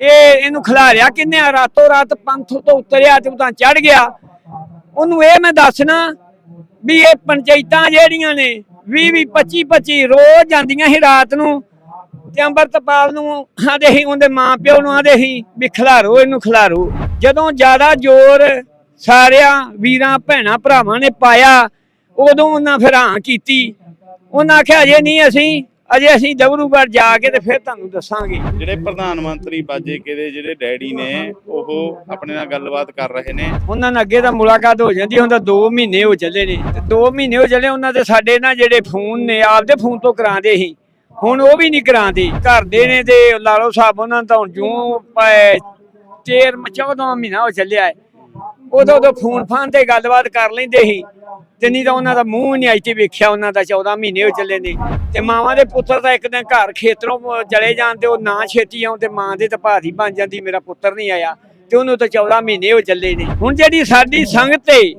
ਇਹ ਇਹਨੂੰ ਖਿਲਾਰਿਆ ਕਿੰਨੇ ਆ? ਰਾਤੋਂ ਰਾਤ ਪੰਥ ਤੋਂ ਉਤਰਿਆ ਤੇ ਉਤਾਂ ਚੜ ਗਿਆ। ਉਹਨੂੰ ਇਹ ਮੈਂ ਦੱਸਣਾ ਵੀ ਇਹ ਪੰਚਾਇਤਾਂ ਜਿਹੜੀਆਂ ਨੇ 20 20 25 25 ਰੋਜ਼ ਜਾਂਦੀਆਂ ਸੀ ਰਾਤ ਨੂੰ। ਤੇ ਅੰਮ੍ਰਿਤਪਾਲ ਨੂੰ ਆਂਦੇ ਸੀ, ਉਹਦੇ ਮਾਂ ਪਿਓ ਨੂੰ ਆਦੇ ਸੀ ਵੀ ਖਿਲਾਰੋ, ਇਹਨੂੰ ਖਿਲਾਰੋ। ਜਦੋਂ ਜ਼ਿਆਦਾ ਜ਼ੋਰ ਸਾਰਿਆਂ ਵੀਰਾਂ, ਭੈਣਾਂ, ਭਰਾਵਾਂ ਨੇ ਪਾਇਆ, ਉਦੋਂ ਉਹਨਾਂ ਫਿਰ ਹਾਂ ਕੀਤੀ। ਉਹਨਾਂ ਆਖਿਆ, ਅਜੇ ਨਹੀਂ ਅਸੀਂ ਅਜੇ ਅਸੀਂ ਦਬਰੂਗੜ੍ਹ ਜਾ ਕੇ ਤੇ ਫਿਰ ਤੁਹਾਨੂੰ ਦੱਸਾਂਗੇ। ਜਿਹੜੇ ਪ੍ਰਧਾਨ ਮੰਤਰੀ ਬਾਜੇਕੇ ਦੇ ਜਿਹੜੇ ਡੈਡੀ ਨੇ ਉਹ ਆਪਣੇ ਨਾਲ ਗੱਲਬਾਤ ਕਰ ਰਹੇ ਨੇ। ਉਹਨਾਂ ਨਾਲ ਅੱਗੇ ਤਾਂ ਮੁਲਾਕਾਤ ਹੋ ਜਾਂਦੀ ਤਾਂ 2 ਮਹੀਨੇ ਹੋ ਚੱਲੇ ਨੇ। ਤੇ 2 ਮਹੀਨੇ ਹੋ ਚੱਲੇ ਉਹਨਾਂ ਦੇ ਸਾਡੇ ਨਾਲ ਜਿਹੜੇ ਫੋਨ ਨੇ ਆਪਦੇ ਫੋਨ ਤੋਂ ਕਰਾਉਂਦੇ ਸੀ। ਹੁਣ ਉਹ ਵੀ ਨਹੀਂ ਕਰਾਉਂਦੇ। ਘਰ ਦੇ ਨੇ ਤੇ ਲਾਲੋ ਸਾਹਿਬ ਉਹਨਾਂ ਤਾਂ ਜੂੰ ਪਏ ਤੇਰ ਚੌਦਾਂ ਮਹੀਨਾ ਹੋ ਚੱਲਿਆ ਹੈ। ਉਦੋਂ ਉਦੋਂ ਫੋਨ ਫਾਨ ਤੇ ਗੱਲਬਾਤ ਕਰ ਲੈਂਦੇ ਸੀ। ਤੇ ਨਹੀਂ ਤਾਂ ਉਹਨਾਂ ਦਾ ਮੂੰਹ ਨਹੀਂ ਅੱਜ ਤੇ ਵੇਖਿਆ ਉਹਨਾਂ ਦਾ 14 ਮਹੀਨੇ ਹੋ ਚੱਲੇ ਨੇ। ਤੇ ਮਾਵਾਂ ਦੇ ਪੁੱਤਰ ਤਾਂ ਇੱਕ ਦਿਨ ਘਰ ਖੇਤਰੋਂ ਚਲੇ ਜਾਣ ਤੇ ਉਹ ਨਾ ਛੇਤੀ ਆਉਂ ਤੇ ਮਾਂ ਦੇ ਤਾਂ ਭਾਰੀ ਬਣ ਜਾਂਦੀ, ਮੇਰਾ ਪੁੱਤਰ ਨਹੀਂ ਆਇਆ। ਤੇ ਉਹਨੂੰ ਤਾਂ 14 ਮਹੀਨੇ ਹੋ ਚੱਲੇ ਨੇ। ਹੁਣ ਜਿਹੜੀ ਸਾਡੀ ਸੰਗਤ ਏ,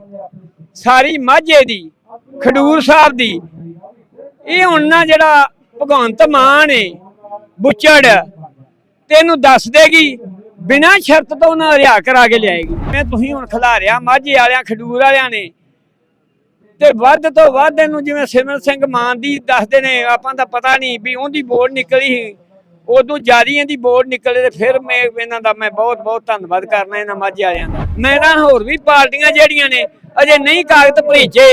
ਸਾਰੀ ਮਾਝੇ ਦੀ, ਖਡੂਰ ਸਾਹਿਬ ਦੀ, ਇਹ ਹੁਣ ਨਾ ਜਿਹੜਾ ਭਗਵੰਤ ਮਾਨ ਏ, ਬੁੱਚੜ, ਤੇ ਇਹਨੂੰ ਦੱਸ ਦੇਗੀ, ਬਿਨਾਂ ਸ਼ਰਤ ਤੋਂ ਉਹਨਾਂ ਰਿਆ ਕਰਾ ਕੇ ਲਿਆਏਗੀ। ਮੈਂ ਤੁਸੀਂ ਹੁਣ ਖਿਲਾ ਖਿਲਾਰਿਆ, ਮਾਝੇ ਵਾਲਿਆਂ, ਖਡੂਰ ਵਾਲਿਆਂ ਨੇ ਤੇ ਵੱਧ ਤੋਂ ਵੱਧ ਇਹਨੂੰ ਜਿਵੇਂ ਸਿਮਰਨ ਸਿੰਘ ਮਾਨ ਦੀ ਦੱਸਦੇ ਨੇ, ਆਪਾਂ ਦਾ ਪਤਾ ਨਹੀਂ ਵੀ ਉਹਦੀ ਬੋਰਡ ਨਿਕਲੀ ਉਦੋਂ ਜਾਰੀ ਇਹਦੀ ਬੋਰਡ ਨਿਕਲੇ ਤੇ ਫਿਰ ਮੈਂ ਇਹਨਾਂ ਦਾ ਮੈਂ ਬਹੁਤ ਬਹੁਤ ਧੰਨਵਾਦ ਕਰਨਾ, ਇਹਨਾਂ ਮਾਝੇ ਵਾਲਿਆਂ ਦਾ। ਮੈਂ ਹੋਰ ਵੀ ਪਾਰਟੀਆਂ ਜਿਹੜੀਆਂ ਨੇ, ਅਜੇ ਨਹੀਂ ਕਾਗਜ਼ ਭੇਜੇ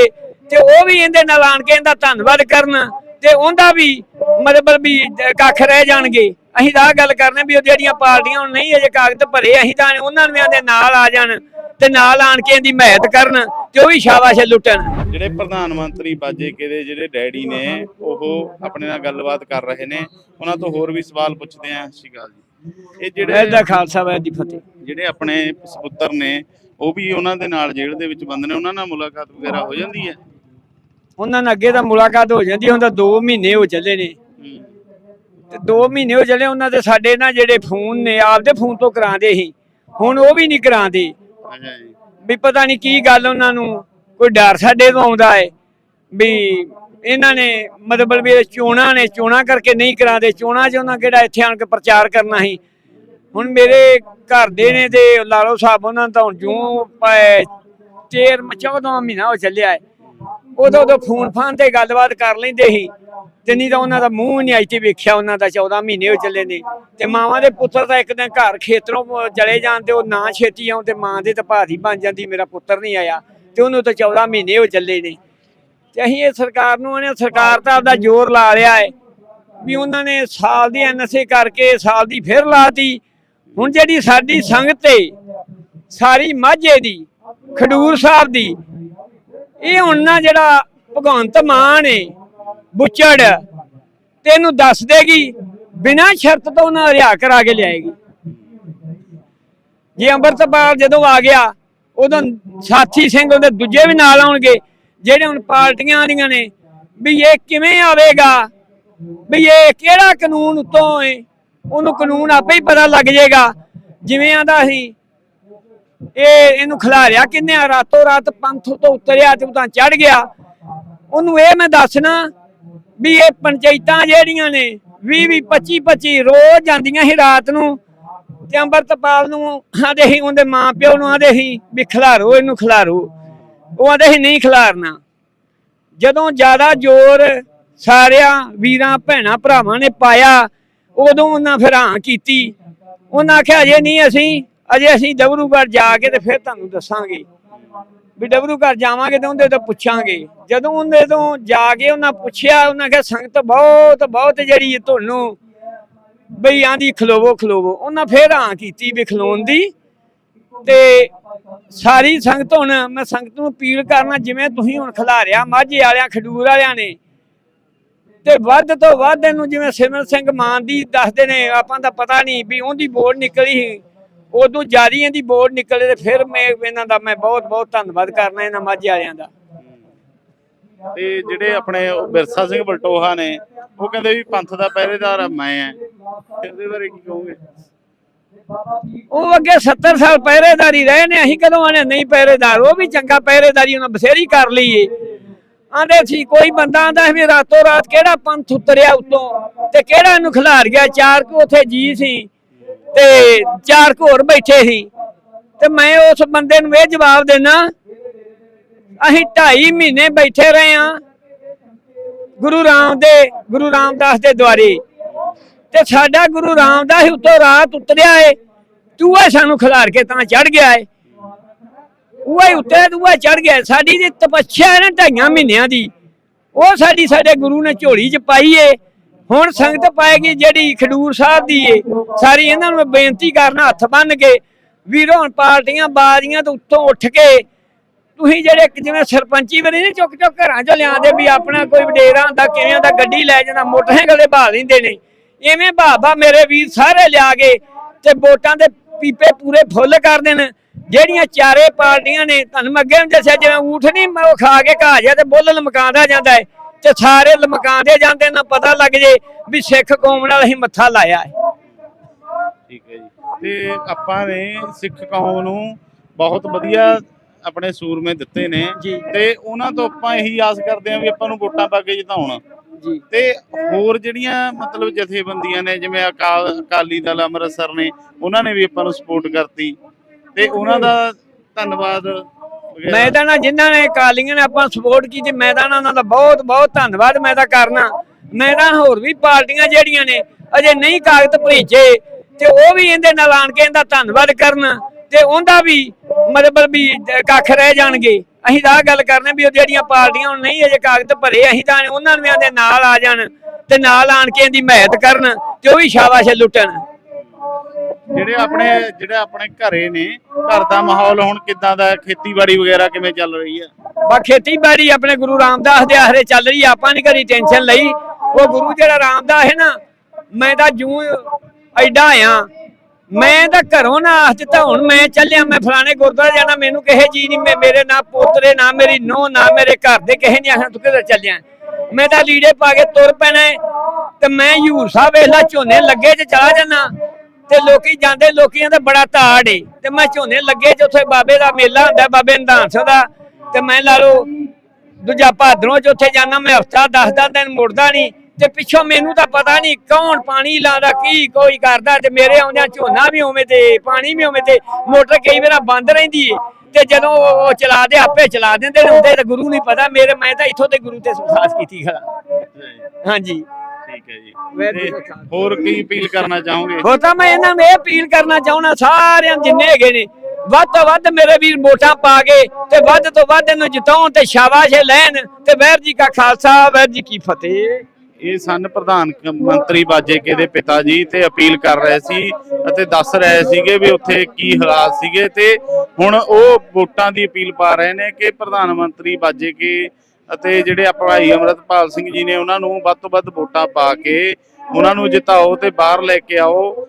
ਤੇ ਉਹ ਵੀ ਇਹਦੇ ਨਾਲ ਆਣ ਕੇ ਇਹਦਾ ਧੰਨਵਾਦ ਕਰਨ ਤੇ ਉਹਦਾ ਵੀ ਮਤਲਬ ਵੀ ਕੱਖ ਰਹਿ ਜਾਣਗੇ। ਅਸੀਂ ਤਾਂ ਗੱਲ ਕਰਨੇ ਵੀ ਉਹ ਜਿਹੜੀਆਂ ਪਾਰਟੀਆਂ ਹੁਣ ਨਹੀਂ ਅਜੇ ਕਾਗਜ਼ ਭਰੇ, ਅਸੀਂ ਤਾਂ ਉਹਨਾਂ ਨੂੰ ਦੇ ਨਾਲ ਆ ਜਾਣ। ਤੇ ਨਾਲ ਆਣ ਕੇ ਇਹਦੀ ਮਹਿਤ ਕਰਨ ਤੇ ਉਹ ਵੀ ਸ਼ਾਬਾਸ਼ ਲੁੱਟਣ। ਜਿਹੜੇ ਪ੍ਰਧਾਨ ਮੰਤਰੀ ਬਾਜੇਕੇ ਦੇ ਜਿਹੜੇ ਡੈਡੀ ਨੇ ਉਹ ਆਪਣੇ ਨਾਲ ਗੱਲਬਾਤ ਕਰ ਰਹੇ ਨੇ। ਉਹਨਾਂ ਤੋਂ ਹੋਰ ਵੀ ਸਵਾਲ ਪੁੱਛਦੇ ਆ ਅਕਾਲ ਜੀ। ਇਹ ਇਹਦਾ ਜਿਹੜੇ ਖਾਲਸਾ ਵਾਹਿਗੁਰੂ ਦੀ ਫਤਿਹ। ਜਿਹੜੇ ਆਪਣੇ ਸਪੁੱਤਰ ਨੇ ਉਹ ਵੀ ਉਹਨਾਂ ਦੇ ਨਾਲ ਜੇਲ੍ਹ ਦੇ ਵਿੱਚ ਬੰਦ ਨੇ। ਉਹਨਾਂ ਨਾਲ ਮੁਲਾਕਾਤ ਵਗੈਰਾ ਹੋ ਜਾਂਦੀ ਹੈ? ਉਹਨਾਂ ਨਾਲ ਅੱਗੇ ਤਾਂ ਮੁਲਾਕਾਤ ਹੋ ਜਾਂਦੀ ਤਾਂ 2 ਮਹੀਨੇ ਹੋ ਚੱਲੇ ਨੇ। ਤੇ 2 ਮਹੀਨੇ ਹੋ ਚੱਲੇ ਉਹਨਾਂ ਦੇ ਸਾਡੇ ਨਾਲ ਜਿਹੜੇ ਫੋਨ ਨੇ ਆਪਦੇ ਫੋਨ ਤੋਂ ਕਰਾਉਂਦੇ ਸੀ। ਹੁਣ ਉਹ ਵੀ ਨਹੀਂ ਕਰਾਉਂਦੇ। ਅੱਛਾ ਜੀ ਵੀ ਪਤਾ ਨਹੀਂ ਕੀ ਗੱਲ ਉਹਨਾਂ ਨੂੰ, ਕੋਈ ਡਰ ਸਾਡੇ ਤੋਂ ਆਉਂਦਾ ਹੈ ਵੀ ਇਹਨਾਂ ਨੇ ਮਤਲਬ ਵੀ ਇਹ ਚੋਣਾਂ ਨੇ, ਚੋਣਾਂ ਕਰਕੇ ਨਹੀਂ ਕਰਾਦੇ, ਚੋਣਾਂ 'ਚ ਉਹਨਾਂ ਕਿਹੜਾ ਇੱਥੇ ਆਣ ਕੇ ਪ੍ਰਚਾਰ ਕਰਨਾ ਸੀ। ਹੁਣ ਮੇਰੇ ਘਰ ਦੇ ਨੇ ਤੇ ਲਾਲੋ ਸਾਹਿਬ ਉਹਨਾਂ ਨੂੰ ਤਾਂ ਹੁਣ ਜੂੰ ਪਏ ਤੇਰ ਚੌਦਾਂ ਮਹੀਨਾ ਹੋ ਚੱਲਿਆ ਹੈ ਉਦੋਂ ਉਦੋਂ ਫੋਨ ਫਾਨ ਤੇ ਗੱਲਬਾਤ ਕਰ ਲੈਂਦੇ ਸੀ। ਤੇ ਨਹੀਂ ਤਾਂ ਉਹਨਾਂ ਦਾ ਮੂੰਹ ਨਹੀਂ ਅੱਜ ਤੇ ਵੇਖਿਆ ਉਹਨਾਂ ਦਾ 14 ਮਹੀਨੇ ਹੋ ਚੱਲੇ ਨੇ। ਤੇ ਮਾਵਾਂ ਦੇ ਪੁੱਤਰ ਤਾਂ ਇੱਕ ਦਿਨ ਘਰ ਖੇਤਰੋਂ ਚਲੇ ਜਾਣ ਤੇ ਉਹ ਨਾ ਛੇਤੀ ਆਉਂ ਤੇ ਮਾਂ ਦੇ ਤਾਂ ਭਾਰੀ ਬਣ ਜਾਂਦੀ, ਮੇਰਾ ਪੁੱਤਰ ਨਹੀਂ ਆਇਆ। ਤੇ ਉਹਨੂੰ ਤਾਂ 14 ਮਹੀਨੇ ਹੋ ਚੱਲੇ ਨੇ। ਤੇ ਅਸੀਂ ਇਹ ਸਰਕਾਰ ਨੂੰ ਉਹਨੇ ਸਰਕਾਰ ਤਾਂ ਆਪਦਾ ਜ਼ੋਰ ਲਾ ਲਿਆ ਹੈ ਵੀ ਉਹਨਾਂ ਨੇ ਸਾਲ ਦੀ ਐਨਐਸਏ ਕਰਕੇ ਸਾਲ ਦੀ ਫਿਰ ਲਾਤੀ। ਹੁਣ ਜਿਹੜੀ ਸਾਡੀ ਸੰਗਤ ਏ, ਸਾਰੀ ਮਾਝੇ ਦੀ, ਖਡੂਰ ਸਾਹਿਬ ਦੀ, ਇਹ ਹੁਣ ਨਾ ਜਿਹੜਾ ਭਗਵੰਤ ਮਾਨ ਏ ਬੁੱਚੜ। ਤੇ ਇਹਨੂੰ ਦੱਸ ਦੇਗੀ, ਬਿਨਾਂ ਸ਼ਰਤ ਤੋਂ ਉਹਨਾਂ ਰਿਆ ਕਰਾ ਕੇ ਲਿਆਏਗੀ। ਜੇ ਅੰਮ੍ਰਿਤਪਾਲ ਜਦੋਂ ਆ ਗਿਆ, ਉਦੋਂ ਸਾਥੀ ਸਿੰਘ ਉਹਦੇ ਦੂਜੇ ਵੀ ਨਾਲ ਆਉਣਗੇ, ਜਿਹੜੇ ਹੁਣ ਪਾਰਟੀਆਂ ਦੀਆਂ ਨੇ, ਵੀ ਇਹ ਕਿਵੇਂ ਆਵੇਗਾ? ਵੀ ਇਹ ਕਿਹੜਾ ਕਾਨੂੰਨ ਉਤੋਂ ਏ? ਉਹਨੂੰ ਕਾਨੂੰਨ ਆਪੇ ਹੀ ਪਤਾ ਲੱਗ ਜਾਏਗਾ। ਜਿਵੇਂ ਆਂਦਾ ਸੀ, ਇਹ ਇਹਨੂੰ ਖਿਲਾਰਿਆ ਕਿੰਨੇ ਰਾਤੋਂ ਰਾਤ ਪੰਥ ਤੋਂ ਉਤਰਿਆ ਤੇ ਉਤਾਂ ਚੜ ਗਿਆ। ਉਹਨੂੰ ਇਹ ਮੈਂ ਦੱਸਣਾ ਵੀ ਇਹ ਪੰਚਾਇਤਾਂ ਜਿਹੜੀਆਂ ਨੇ 20 20 25 25 ਰੋਜ਼ ਜਾਂਦੀਆਂ ਸੀ ਰਾਤ ਨੂੰ ਤੇ ਅੰਮ੍ਰਿਤਪਾਲ ਨੂੰ ਆਂਦੇ ਸੀ, ਉਹਦੇ ਮਾਂ ਪਿਓ ਨੂੰ ਆਂਦੇ ਸੀ ਵੀ ਖਿਲਾਰੋ, ਇਹਨੂੰ ਖਿਲਾਰੋ। ਉਹ ਆਂਦੇ ਸੀ, ਨਹੀਂ ਖਿਲਾਰਨਾ। ਜਦੋਂ ਜ਼ਿਆਦਾ ਜ਼ੋਰ ਸਾਰਿਆਂ ਵੀਰਾਂ, ਭੈਣਾਂ, ਭਰਾਵਾਂ ਨੇ ਪਾਇਆ, ਉਦੋਂ ਉਹਨਾਂ ਫਿਰ ਹਾਂ ਕੀਤੀ। ਉਹਨਾਂ ਆਖਿਆ, ਅਜੇ ਨਹੀਂ ਅਸੀਂ, ਅਜੇ ਅਸੀਂ ਡਬਰੂਗੜ੍ਹ ਜਾ ਕੇ ਤੇ ਫਿਰ ਤੁਹਾਨੂੰ ਦੱਸਾਂਗੇ। ਵੀ ਡਬਰੂਗੜ੍ਹ ਜਾਵਾਂਗੇ ਤੇ ਉਹਦੇ ਤੋਂ ਪੁੱਛਾਂਗੇ। ਜਦੋਂ ਉਹਦੇ ਤੋਂ ਜਾ ਕੇ ਉਹਨਾਂ ਪੁੱਛਿਆ, ਉਹਨਾਂ ਕਿਹਾ, ਸੰਗਤ ਬਹੁਤ ਬਹੁਤ ਜਿਹੜੀ ਤੁਹਾਨੂੰ ਬਈ ਆਂਦੀ ਖਲੋਵੋ ਖਲੋਵੋ। ਉਹਨਾਂ ਫੇਰ ਹਾਂ ਕੀਤੀ ਵੀ ਖਲੋਣ ਦੀ। ਤੇ ਸਾਰੀ ਸੰਗਤ ਹੁਣ ਮੈਂ ਸੰਗਤ ਨੂੰ ਅਪੀਲ ਕਰਨਾ, ਜਿਵੇਂ ਤੁਸੀਂ ਹੁਣ ਖਿਲਾਰਿਆ, ਮਾਝੇ ਵਾਲਿਆਂ, ਖਡੂਰ ਵਾਲਿਆਂ ਨੇ। ਤੇ ਵੱਧ ਤੋਂ ਵੱਧ ਇਹਨੂੰ ਜਿਵੇਂ ਸਿਮਰਨ ਸਿੰਘ ਮਾਨ ਦੀ ਦੱਸਦੇ ਨੇ, ਆਪਾਂ ਦਾ ਪਤਾ ਨਹੀਂ ਵੀ ਉਹਦੀ ਬੋਰਡ ਨਿਕਲੀ ਸੀ। ਉਦੋਂ ਜਾਰੀ ਇਹਦੀ ਬੋਰਡ ਨਿਕਲੇ ਤੇ ਫਿਰ ਮੈਂ ਇਹਨਾਂ ਦਾ ਮੈਂ ਬਹੁਤ ਬਹੁਤ ਧੰਨਵਾਦ ਕਰਨਾ ਇਹਨਾਂ ਮਾਝੇ ਵਾਲਿਆਂ ਦਾ। ਤੇ ਜਿਹੜੇ ਆਪਣੇ ਬਿਰਸਾ ਸਿੰਘ ਬਲਟੋਹਾ ਨੇ ਉਹ ਕਹਿੰਦੇ ਵੀ ਪੰਥ ਦਾ ਪਹਿਰੇਦਾਰ ਮੈਂ ਆ। ਇਹਦੇ ਬਾਰੇ ਕੀ ਕਹੋਗੇ? ਉਹ ਅੱਗੇ 70 ਸਾਲ ਪਹਿਰੇਦਾਰੀ ਰਹੇ ਨੇ ਅਸੀਂ ਕਦੋਂ ਆਣੇ ਨਹੀਂ ਪਹਿਰੇਦਾਰ ਉਹ ਵੀ ਚੰਗਾ ਪਹਿਰੇਦਾਰੀ ਉਹਨਾਂ ਬਥੇਰੀ ਕਰ ਲਈ ਏ। ਆਂਦੇ ਸੀ ਕੋਈ ਬੰਦਾ ਆਂਦਾ ਵੀ ਰਾਤੋਂ ਰਾਤ ਕਿਹੜਾ ਪੰਥ ਉਤਰਿਆ ਉਤੋਂ ਤੇ ਕਿਹੜਾ ਇਹਨੂੰ ਖਿਲਾਰ ਗਿਆ? ਚਾਰ ਕੁ ਉਥੇ ਜੀ ਸੀ। ਤੇ ਚਾਰ ਘੋਰ ਬੈਠੇ ਸੀ। ਤੇ ਮੈਂ ਉਸ ਬੰਦੇ ਨੂੰ ਇਹ ਜਵਾਬ ਦੇਣਾ ਅਸੀਂ 2.5 ਮਹੀਨੇ ਬੈਠੇ ਰਹੇ ਆ ਗੁਰੂ ਰਾਮ ਦੇ, ਗੁਰੂ ਰਾਮਦਾਸ ਦੇ ਦੁਆਰੇ। ਤੇ ਸਾਡਾ ਗੁਰੂ ਰਾਮਦਾਸ ਉੱਤੋਂ ਰਾਤ ਉਤਰਿਆ ਏ ਚੂਹਾ ਸਾਨੂੰ ਖਿਲਾਰ ਕੇ ਤਾਂ ਚੜ ਗਿਆ ਏ। ਉਹ ਹੀ ਉੱਤੇ ਦੂਆ ਚੜ ਗਿਆ। ਸਾਡੀ ਦੀ ਤਪੱਛਿਆ ਨਾ ਢਾਈਆਂ ਮਹੀਨਿਆਂ ਦੀ। ਉਹ ਸਾਡੀ ਸਾਡੇ ਗੁਰੂ ਨੇ ਝੋਲੀ 'ਚ ਪਾਈ ਏ। ਹੁਣ ਸੰਗਤ ਪਾਏਗੀ ਜਿਹੜੀ ਖਡੂਰ ਸਾਹਿਬ ਦੀ ਏ। ਸਾਰੀ ਇਹਨਾਂ ਨੂੰ ਬੇਨਤੀ ਕਰਨਾ, ਹੱਥ ਬੰਨ ਕੇ ਵੀਰੋ ਹੁਣ ਪਾਰਟੀਆਂ ਬਾਜ਼ੀਆਂ ਤੋਂ ਉੱਤੋਂ ਉੱਠ ਕੇ ਤੁਸੀਂ ਜਿਹੜੇ ਜਿਵੇਂ ਸਰਪੰਚੀ ਵਾਲੇ ਨਹੀਂ ਚੁੱਕ ਚੁੱਕ ਘਰਾਂ 'ਚੋਂ ਲਿਆਂਦੇ ਵੀ ਆਪਣਾ ਕੋਈ ਵਡੇਰਾ ਹੁੰਦਾ, ਕਿਵੇਂ ਦਾ ਗੱਡੀ ਲੈ ਜਾਂਦਾ, ਮੋਟਰਸਾਈਕਲ ਦੇ ਬਹਾ ਲੈਂਦੇ ਨੇ। ਐਵੇਂ ਬਾਬਾ ਮੇਰੇ ਵੀਰ ਸਾਰੇ ਲਿਆ ਕੇ ਤੇ ਵੋਟਾਂ ਦੇ ਪੀਪੇ ਪੂਰੇ ਫੁੱਲ ਕਰ ਦੇਣ। ਜਿਹੜੀਆਂ ਚਾਰੇ ਪਾਰਟੀਆਂ ਨੇ, ਤੁਹਾਨੂੰ ਅੱਗੇ ਵੀ ਦੱਸਿਆ, ਜਿਵੇਂ ਊਠ ਨਹੀਂ ਉਹ ਖਾ ਕੇ ਘਾਹ ਜਾ ਤੇ ਬੁੱਲ ਲਮਕਾਉਂਦਾ ਜਾਂਦਾ ਹੈ ਤੇ ਸਾਰੇ ਲਮਕਾਉਂਦੇ ਜਾਂਦੇ ਨਾ ਪਤਾ ਲੱਗ ਜੇ ਵੀ ਸਿੱਖ ਕੌਮ ਨਾਲ ਅਸੀਂ ਮੱਥਾ ਲਾਇਆ ਹੈ। ਠੀਕ ਹੈ ਜੀ। ਤੇ ਆਪਾਂ ਨੇ ਸਿੱਖ ਕੌਮ ਨੂੰ ਬਹੁਤ ਵਧੀਆ ਆਪਣੇ ਸੂਰਮੇ ਦਿੱਤੇ ਨੇ। ਤੇ ਉਹਨਾਂ ਤੋਂ ਆਪਾਂ ਇਹੀ ਆਸ ਕਰਦੇ ਹਾਂ ਵੀ ਆਪਾਂ ਨੂੰ ਵੋਟਾਂ ਪਾ ਕੇ ਜਿਤਾਉਣ। ਜੀ। ਤੇ ਹੋਰ ਜਿਹੜੀਆਂ ਮਤਲਬ ਜਥੇਬੰਦੀਆਂ ਨੇ ਜਿਵੇਂ ਅਕਾਲ ਅਕਾਲੀ ਦਲ ਅੰਮ੍ਰਿਤਸਰ ਨੇ ਉਹਨਾਂ ਨੇ ਵੀ ਆਪਾਂ ਨੂੰ ਸਪੋਰਟ ਕਰਤੀ। ਤੇ ਉਹਨਾਂ ਦਾ ਧੰਨਵਾਦ ਵਗੈਰਾ। ਮੈਂ ਤਾਂ ਨਾ ਜਿਨ੍ਹਾਂ ਨੇ ਕਾਲੀਆਂ ਨੇ ਆਪਾਂ ਸਪੋਰਟ ਕੀਤੀ ਮੈਂ ਤਾਂ ਉਹਨਾਂ ਦਾ ਬਹੁਤ ਬਹੁਤ ਧੰਨਵਾਦ ਮੈਂ ਤਾਂ ਕਰਨਾ। ਮੈਂ ਤਾਂ ਹੋਰ ਵੀ ਪਾਰਟੀਆਂ ਜਿਹੜੀਆਂ ਨੇ, ਅਜੇ ਨਹੀਂ ਕਾਗਜ਼ ਭੇਜੇ, ਤੇ ਉਹ ਵੀ ਇਹਦੇ ਨਾਲ ਆਣ ਕੇ ਇਹਦਾ ਧੰਨਵਾਦ ਕਰਨ, ਤੇ ਉਹਦਾ ਵੀ ਮਤਲਬ ਵੀ ਕੱਖ ਰਹਿ ਜਾਣਗੇ। ਅਸੀਂ ਤਾਂ ਆਹ ਗੱਲ ਕਰਨੇ ਵੀ ਉਹ ਜਿਹੜੀਆਂ ਪਾਰਟੀਆਂ ਹੁਣ ਨਹੀਂ ਅਜੇ ਕਾਗਜ਼ ਭਰੇ, ਅਸੀਂ ਤਾਂ ਉਹਨਾਂ ਨੂੰ ਦੇ ਨਾਲ ਆ ਜਾਣ, ਤੇ ਨਾਲ ਆਣ ਕੇ ਇਹਦੀ ਮਹਿਤ ਕਰਨ, ਤੇ ਉਹ ਵੀ ਸ਼ਾਬਾਸ਼ ਲੁੱਟਣ। ਜਿਹੜੇ ਆਪਣੇ ਜਿਹੜੇ ਆਪਣੇ ਘਰੇ ਨੇ ਘਰ ਦਾ ਮਾਹੌਲ ਹੁਣ ਕਿੱਦਾਂ ਦਾ ਹੈ? ਖੇਤੀਬਾੜੀ ਵਗੈਰਾ ਕਿਵੇਂ ਚੱਲ ਰਹੀ ਹੈ? ਬਾ ਖੇਤੀਬਾੜੀ ਆਪਣੇ ਗੁਰੂ ਰਾਮਦਾਸ ਦੇ ਆਹਰੇ ਚੱਲ ਰਹੀ ਆ, ਆਪਾਂ ਨਹੀਂ ਕਰੀ ਟੈਨਸ਼ਨ ਲਈ। ਉਹ ਗੁਰੂ ਜਿਹੜਾ ਰਾਮਦਾਸ ਹੈ ਨਾ ਮੈਂ ਤਾਂ ਜੂ ਐਡਾ ਆ ਮੈਂ ਤਾਂ ਘਰੋਂ ਨਾ ਆਖ ਦਿੱਤਾ ਹੁਣ ਮੈਂ ਚੱਲਿਆ ਮੈਂ ਫਲਾਣੇ ਗੁਰਦੁਆਰੇ ਜਾਣਾ ਮੈਨੂੰ ਕਿਸੇ ਜੀ ਨਹੀਂ ਮੈਂ ਮੇਰੇ ਨਾ ਪੋਤਰੇ ਨਾ ਮੇਰੀ ਨੋ ਨਾ ਮੇਰੇ ਘਰ ਦੇ ਕਿਸੇ ਨਹੀਂ ਆਖਣਾ ਤੂੰ ਕਿੱਧਰ ਚੱਲਿਆ? ਮੈਂ ਤਾਂ ਲੀੜੇ ਪਾ ਕੇ ਤੁਰ ਪੈਣਾ ਹੈ। ਤੇ ਮੈਂ ਹਜੂਰ ਸਾਹਿਬ ਵੇਖਲਾ ਝੋਨੇ ਲੱਗੇ ਚ ਚਲਾ ਜਾਣਾ ਤੇ ਲੋਕੀ ਜਾਂਦੇ, ਲੋਕੀਆਂ ਦਾ ਬੜਾ ਤਾੜ ਏ। ਤੇ ਮੈਂ ਝੋਨੇ ਲੱਗੇ ਚ ਉੱਥੇ ਬਾਬੇ ਦਾ ਮੇਲਾ ਹੁੰਦਾ, ਬਾਬੇ ਨਿਧਾਨ ਸਿੰਘ ਦਾ, ਤੇ ਮੈਂ ਲਾ ਲਓ ਦੂਜਾ ਭਾਦਰੋਂ ਚ ਉੱਥੇ ਜਾਣਾ ਮੈਂ ਹਫਤਾ 10 ਦਿਨ ਮੁੜਦਾ ਨਹੀਂ। ਤੇ ਪਿੱਛੋਂ ਮੈਨੂੰ ਤਾਂ ਪਤਾ ਨਹੀਂ ਕੌਣ ਪਾਣੀ ਲਾਉਂਦਾ, ਕੀ ਕੋਈ ਕਰਦਾ, ਤੇ ਮੇਰੇ ਆਉਂਦਿਆਂ ਝੋਨਾ ਵੀ ਉਵੇਂ ਤੇ ਪਾਣੀ ਵੀ ਉਵੇਂ ਤੇ ਮੋਟਰ ਕਈ ਵਾਰ ਬੰਦ ਰਹਿੰਦੀ ਏ। ਤੇ ਜਦੋਂ ਉਹ ਉਹ ਚਲਾ ਦੇ, ਆਪੇ ਚਲਾ ਦਿੰਦੇ ਹੁੰਦੇ ਤੇ ਗੁਰੂ ਨਹੀਂ ਪਤਾ, ਮੇਰੇ ਮੈਂ ਤਾਂ ਇੱਥੋਂ ਤੇ ਗੁਰੂ ਤੇ ਵਿਸ਼ਵਾਸ ਕੀਤੀ ਖੜਾ। ਹਾਂਜੀ। ਠੀਕ ਹੈ ਜੀ। ਤੇ. ਹੋਰ ਕੀ ਅਪੀਲ ਕਰਨਾ ਚਾਹੋਗੇ? ਹੋਰ ਤਾਂ ਮੈਂ ਇਹਨਾਂ ਨੂੰ ਇਹ ਅਪੀਲ ਕਰਨਾ ਚਾਹੁੰਦਾ ਸਾਰਿਆਂ ਨੂੰ ਜਿੰਨੇ ਹੈਗੇ ਨੇ ਵੱਧ ਤੋਂ ਵੱਧ ਮੇਰੇ ਵੀਰ ਵੋਟਾਂ ਪਾ ਕੇ ਤੇ ਵੱਧ ਤੋਂ ਵੱਧ ਇਹਨੂੰ ਜਿਤਾਉਣ ਤੇ ਸ਼ਾਬਾਸ਼ ਲੈਣ ਤੇ ਵੈਰ ਜੀ ਕਾ ਖਾਲਸਾ ਵੈਰ ਜੀ ਕੀ ਫਤਿਹ। ਇਹ ਸਨ ਪ੍ਰਧਾਨ ਕ- ਮੰਤਰੀ ਬਾਜੇਕੇ ਦੇ ਪਿਤਾ ਜੀ ਤੇ ਅਪੀਲ ਕਰ ਰਹੇ ਸੀ ਅਤੇ ਦੱਸ ਰਹੇ ਸੀਗੇ ਵੀ ਉੱਥੇ ਕੀ ਹਾਲਾਤ ਸੀਗੇ ਤੇ ਹੁਣ ਉਹ ਵੋਟਾਂ ਦੀ ਅਪੀਲ ਪਾ ਰਹੇ ਨੇ ਕਿ ਪ੍ਰਧਾਨ ਮੰਤਰੀ ਬਾਜੇਕੇ ਅਤੇ ਜਿਹੜੇ ਆ ਭਾਈ ਅਮਰਤਪਾਲ ਸਿੰਘ ਜੀ ਨੇ ਉਹਨਾਂ ਨੂੰ ਵੱਧ ਤੋਂ ਵੱਧ ਵੋਟਾਂ ਪਾ ਕੇ ਉਹਨਾਂ ਨੂੰ ਜਿਤਾਓ ਤੇ ਬਾਹਰ ਲੈ ਕੇ ਆਓ।